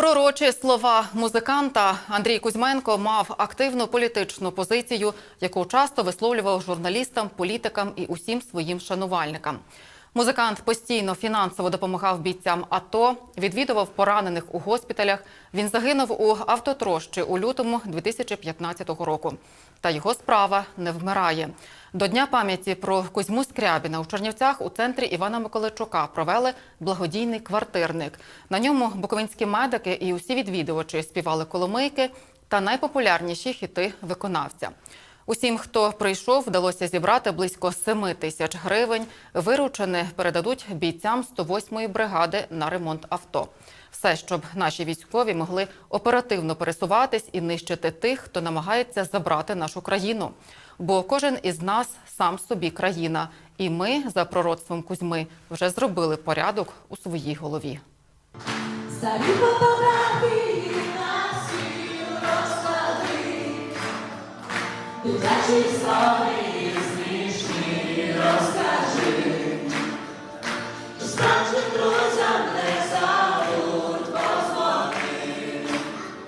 Пророчі слова музиканта Андрій Кузьменко мав активну політичну позицію, яку часто висловлював журналістам, політикам і усім своїм шанувальникам. Музикант постійно фінансово допомагав бійцям АТО, відвідував поранених у госпіталях. Він загинув у автотрощі у лютому 2015 року. Та його справа не вмирає. До Дня пам'яті про Кузьму Скрябіна у Чернівцях у центрі Івана Миколайчука провели благодійний квартирник. На ньому буковинські медики і усі відвідувачі співали коломийки та найпопулярніші хіти виконавця. Усім, хто прийшов, вдалося зібрати близько 7 тисяч гривень. Виручене передадуть бійцям 108-ї бригади на ремонт авто. Все, щоб наші військові могли оперативно пересуватись і нищити тих, хто намагається забрати нашу країну. Бо кожен із нас сам собі країна, і ми за пророцтвом Кузьми вже зробили порядок у своїй голові. Удачі славні і смішні розкажи, Скажи трохи.